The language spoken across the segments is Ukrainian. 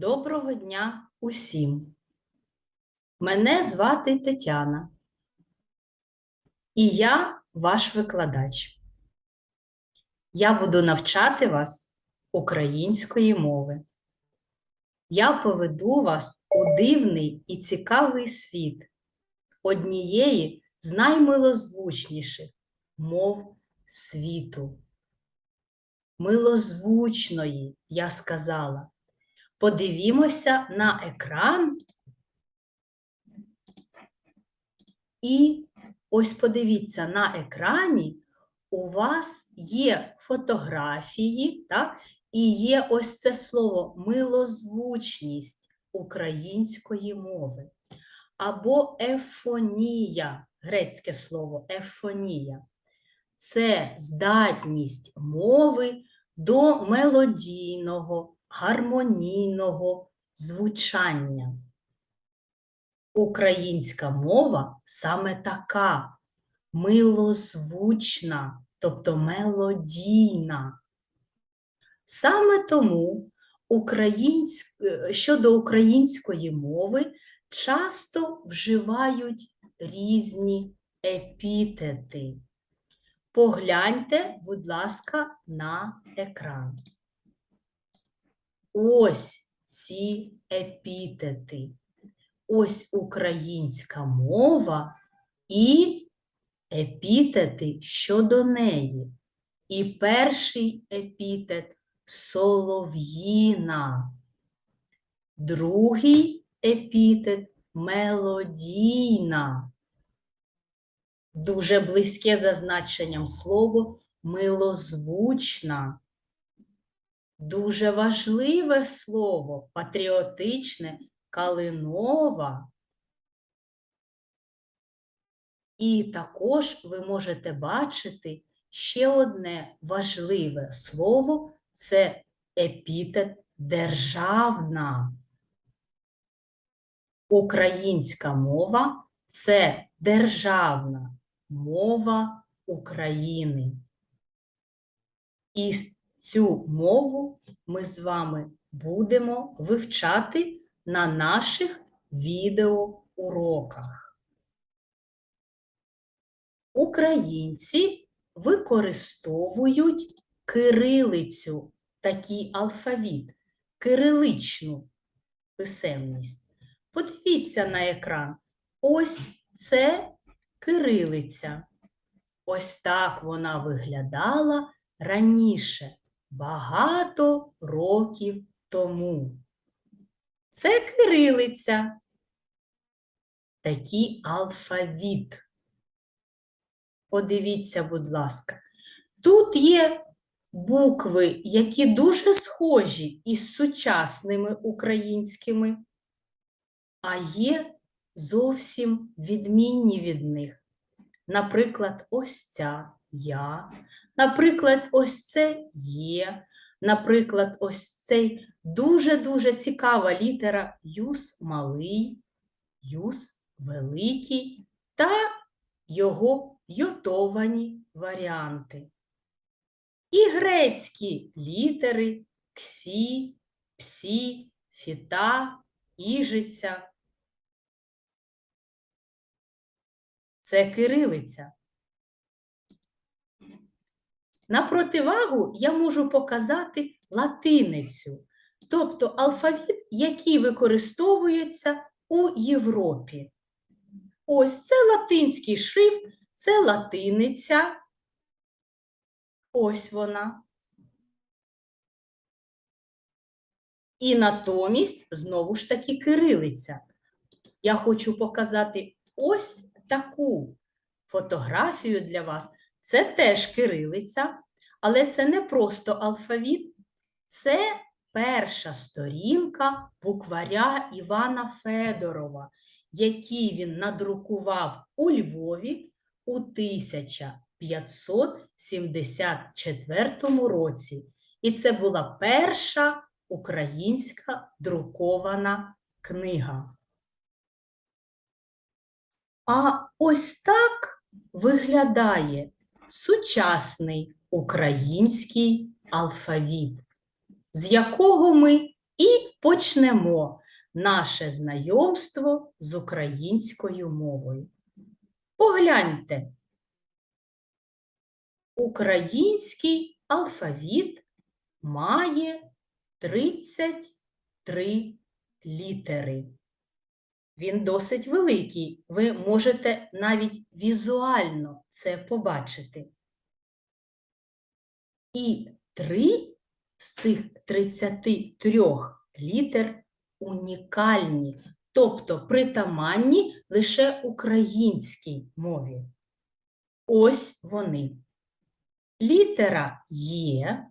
Доброго дня усім. Мене звати Тетяна, і я ваш викладач. Я буду навчати вас української мови. Я поведу вас у дивний і цікавий світ однієї з наймилозвучніших мов світу. Милозвучної, я сказала. Подивімося на екран. І ось подивіться, на екрані у вас є фотографії, так? І є ось це слово милозвучність української мови. Або ефонія, грецьке слово ефонія. Це здатність мови до мелодійного, гармонійного звучання. Українська мова саме така милозвучна, тобто мелодійна. Саме тому українсь... е, щодо української мови часто вживають різні епітети. Погляньте, будь ласка, на екран. Ось ці епітети. Ось українська мова і епітети щодо неї. І перший епітет солов'їна. Другий епітет мелодійна. Дуже близьке за значенням слово милозвучна. Дуже важливе слово, патріотичне, калинова. І також ви можете бачити ще одне важливе слово це епітет державна. Українська мова це державна мова України. І цю мову ми з вами будемо вивчати на наших відеоуроках. Українці використовують кирилицю, такий алфавіт, кириличну писемність. Подивіться на екран. Ось це кирилиця. Ось так вона виглядала раніше, багато років тому. Це кирилиця, такий алфавіт. Подивіться, будь ласка, тут є букви, які дуже схожі із сучасними українськими, а є зовсім відмінні від них. Наприклад, ось ця я, наприклад, ось це є, наприклад, ось цей дуже-дуже цікава літера юс малий, юс великий та його йотовані варіанти. І грецькі літери ксі, псі, фіта, іжиця. Це кирилиця. На противагу я можу показати латиницю, тобто алфавіт, який використовується у Європі. Ось це латинський шрифт, це латиниця. Ось вона. І натомість, знову ж таки, кирилиця. Я хочу показати ось таку фотографію для вас. Це теж кирилиця, але це не просто алфавіт, це перша сторінка букваря Івана Федорова, який він надрукував у Львові у 1574 році. І це була перша українська друкована книга. А ось так виглядає сучасний український алфавіт, з якого ми І почнемо наше знайомство з українською мовою. Погляньте. Український алфавіт має 33 літери. Він досить великий. Ви можете навіть візуально це побачити. І три з цих 33 літер унікальні, тобто притаманні лише українській мові. Ось вони. Літера Є,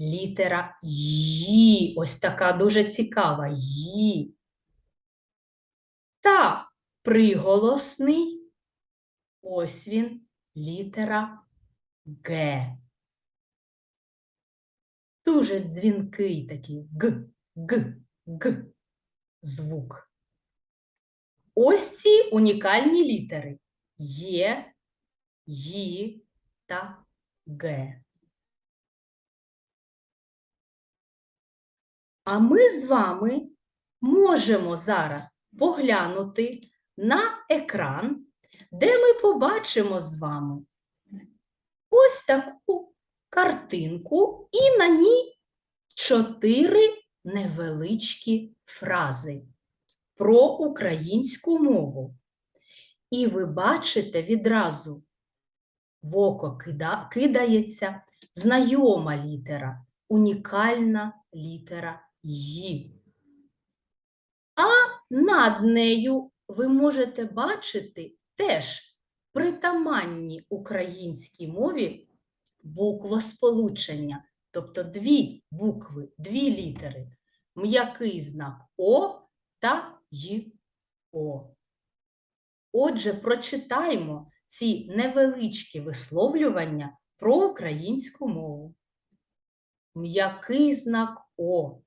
літера Ї, ось така дуже цікава Ї. Та приголосний, ось він, літера Г. Дуже дзвінкий такий Г, Г, Г звук. Ось ці унікальні літери Є, Ї та Г. А ми з вами можемо зараз поглянути на екран, де ми побачимо з вами ось таку картинку, і на ній чотири невеличкі фрази про українську мову. І ви бачите відразу в око кида, кидається знайома літера, унікальна літера Ї. А над нею ви можете бачити теж притаманні українській мові буквосполучення, тобто дві букви, дві літери, м'який знак О та й-О. Отже, прочитаємо ці невеличкі висловлювання про українську мову. М'який знак О.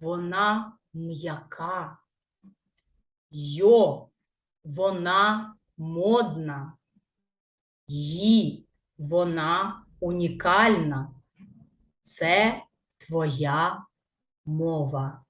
Вона м'яка. Йо. Вона модна. Ї. Вона унікальна. Це твоя мова.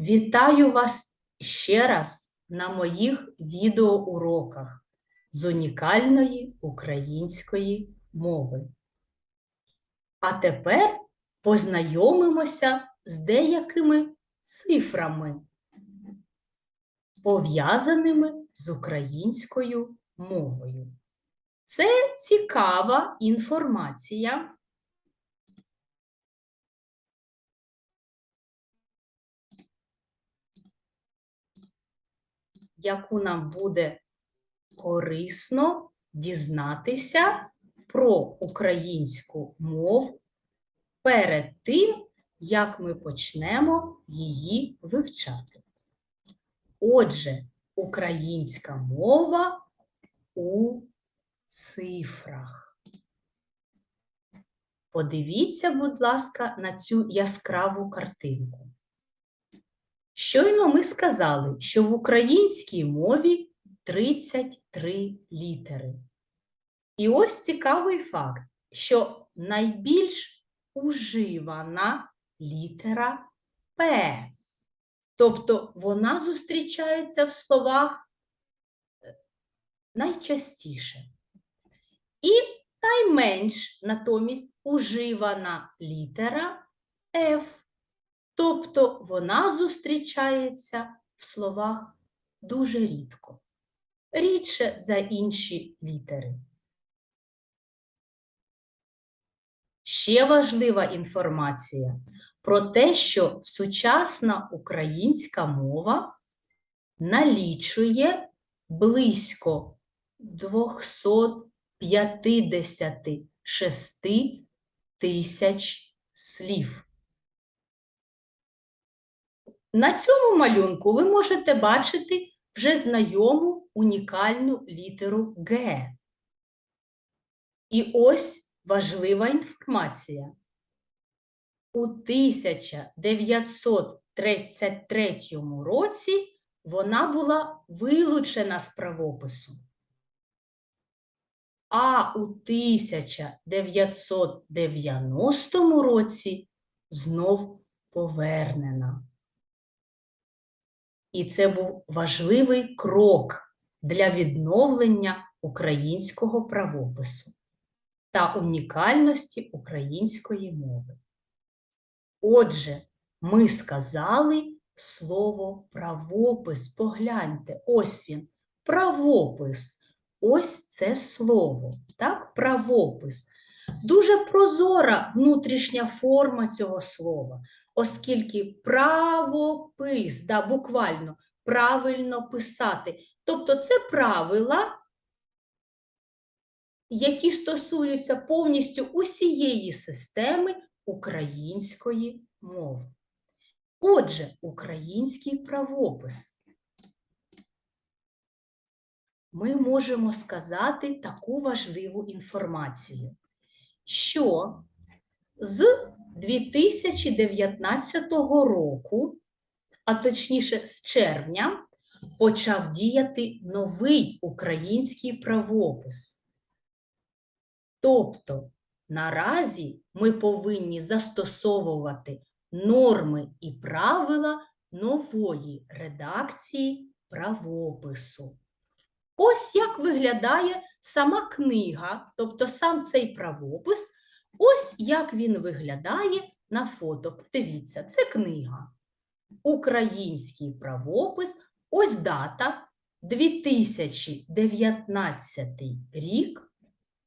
Вітаю вас ще раз на моїх відеоуроках з унікальної української мови. А тепер познайомимося з деякими цифрами, пов'язаними з українською мовою. Це цікава інформація. яку нам буде корисно дізнатися про українську мову перед тим, як ми почнемо її вивчати. Отже, українська мова у цифрах. Подивіться, будь ласка, на цю яскраву картинку. Щойно ми сказали, що в українській мові 33 літери. І ось цікавий факт, що найбільш уживана літера П. Тобто вона зустрічається в словах е, найчастіше. І найменш натомість уживана літера F. Тобто вона зустрічається в словах дуже рідко, рідше за інші літери. Ще важлива інформація про те, що сучасна українська мова налічує близько 256 тисяч слів. На цьому малюнку ви можете бачити вже знайому унікальну літеру Г. І ось важлива інформація. У 1933 році вона була вилучена з правопису. а у 1990 році знов повернена. І це був важливий крок для відновлення українського правопису та унікальності української мови. Отже, ми сказали слово правопис. Погляньте, ось він, правопис. Ось це слово, так, правопис. Дуже прозора внутрішня форма цього слова, оскільки правопис, да, буквально правильно писати. Тобто це правила, які стосуються повністю усієї системи української мови. Отже, український правопис. Ми можемо сказати таку важливу інформацію, що з 2019 року, а точніше з червня, почав діяти новий український правопис. Тобто наразі ми повинні застосовувати норми і правила нової редакції правопису. Ось як виглядає сама книга, тобто сам цей правопис, ось як він виглядає на фото. Подивіться, це книга. Український правопис, ось дата 2019 рік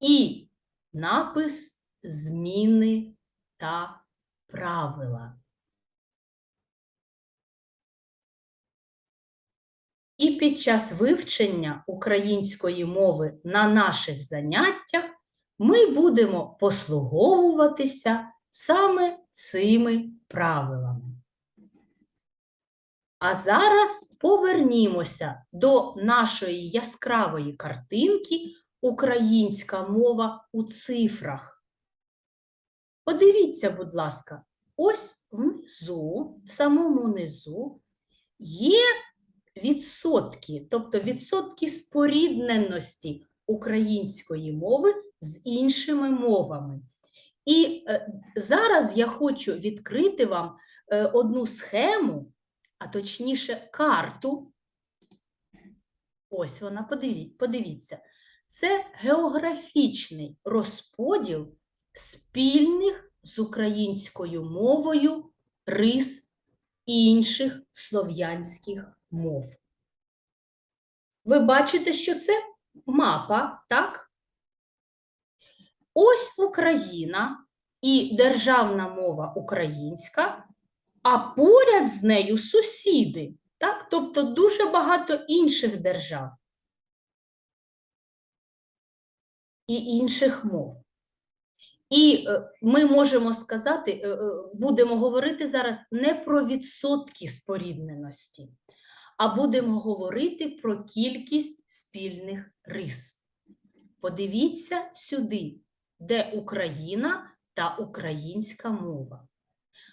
і напис зміни та правила. І під час вивчення української мови на наших заняттях ми будемо послуговуватися саме цими правилами. А зараз повернімося до нашої яскравої картинки Українська мова у цифрах. Подивіться, будь ласка, ось внизу, в самому низу, є відсотки, тобто відсотки спорідненості української мови з іншими мовами. І е, зараз я хочу відкрити вам е, одну схему, а точніше карту. Ось вона, подиві- подивіться. Це географічний розподіл спільних з українською мовою рис інших слов'янських мов. Ви бачите, що це мапа, так? Ось Україна і державна мова українська, а поряд з нею сусіди, так? Тобто дуже багато інших держав і інших мов. І е, ми можемо сказати, е, е, будемо говорити зараз не про відсотки спорідненості, а будемо говорити про кількість спільних рис. Подивіться сюди, де Україна та українська мова.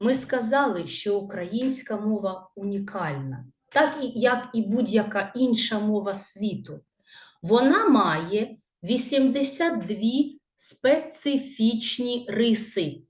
Ми сказали, що українська мова унікальна, так як і будь-яка інша мова світу. Вона має 82 специфічні риси,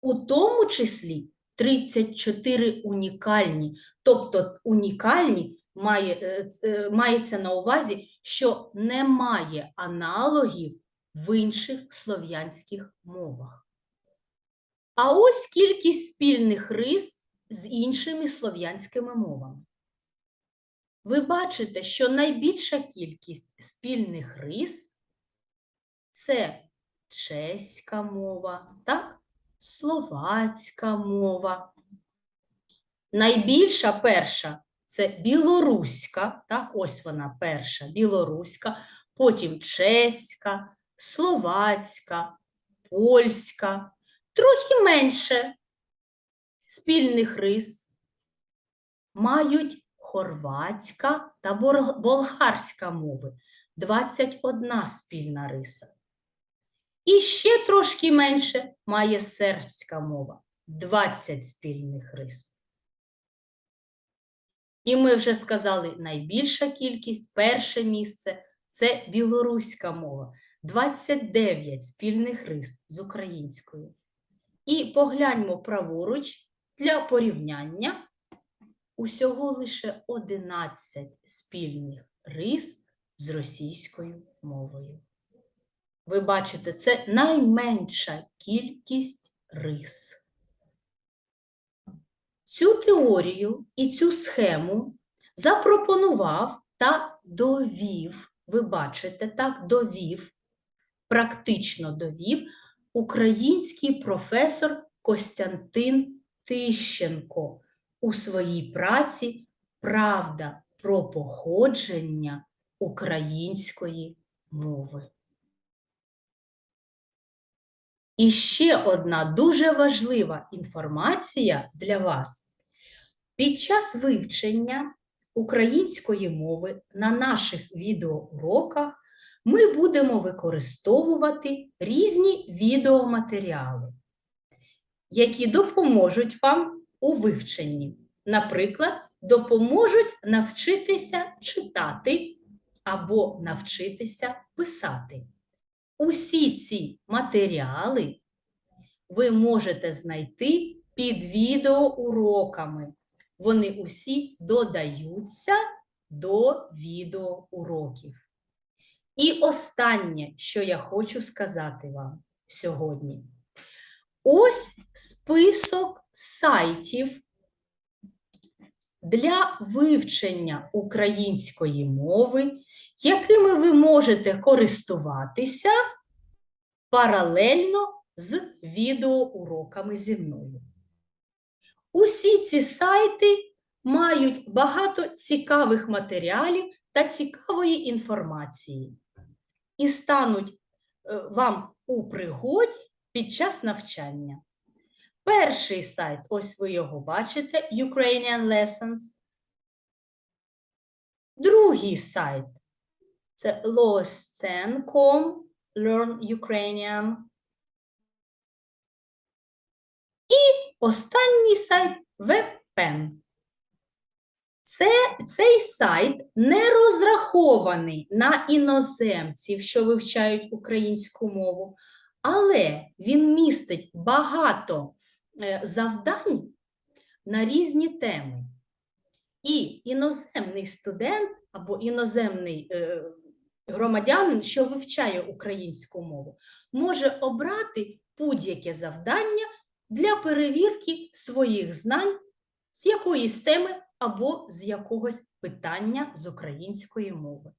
у тому числі 34 унікальні. Тобто унікальні має, е, е, мається на увазі, що немає аналогів в інших слов'янських мовах. А ось кількість спільних рис з іншими слов'янськими мовами. Ви бачите, що найбільша кількість спільних рис це чеська мова, так? словацька мова. Найбільша перша це білоруська, так? ось вона перша білоруська, потім чеська, словацька, польська, трохи менше спільних рис мають хорватська та болгарська мови 21 спільна риса. І ще трошки менше має сербська мова 20 спільних рис. І ми вже сказали, найбільша кількість, перше місце це білоруська мова 29 спільних рис з українською. І погляньмо праворуч для порівняння. Усього лише 11 спільних рис з російською мовою. Ви бачите, це найменша кількість рис. Цю теорію і цю схему запропонував та довів, ви бачите, так, довів, практично довів український професор Костянтин Тищенко у своїй праці Правда про походження української мови. І ще одна дуже важлива інформація для вас. Під час вивчення української мови на наших відеоуроках ми будемо використовувати різні відеоматеріали, які допоможуть вам у вивченні. Наприклад, допоможуть навчитися читати або навчитися писати. Усі ці матеріали ви можете знайти під відеоуроками. Вони усі додаються до відеоуроків. І останнє, що я хочу сказати вам сьогодні. Ось список сайтів для вивчення української мови, якими ви можете користуватися паралельно з відеоуроками зі мною. Усі ці сайти мають багато цікавих матеріалів та цікавої інформації і стануть е, вам у пригоді під час навчання. Перший сайт, ось ви його бачите, Ukrainian Lessons. Другий сайт це loscen.com, Learn Ukrainian. І останній сайт WebPen. Це, цей сайт не розрахований на іноземців, що вивчають українську мову, але він містить багато завдань на різні теми. І іноземний студент або іноземний е, громадянин, що вивчає українську мову, може обрати будь-яке завдання для перевірки своїх знань з якоїсь теми або з якогось питання з української мови.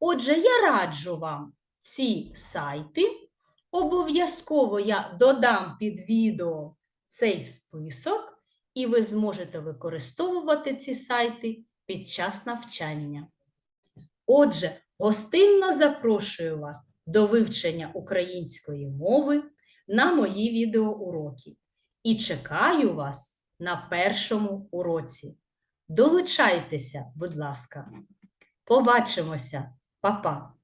Отже, я раджу вам ці сайти. Обов'язково я додам під відео цей список, і ви зможете використовувати ці сайти під час навчання. Отже, гостинно запрошую вас до вивчення української мови на мої відеоуроки і чекаю вас на першому уроці. Долучайтеся, будь ласка. Побачимося, Па-па!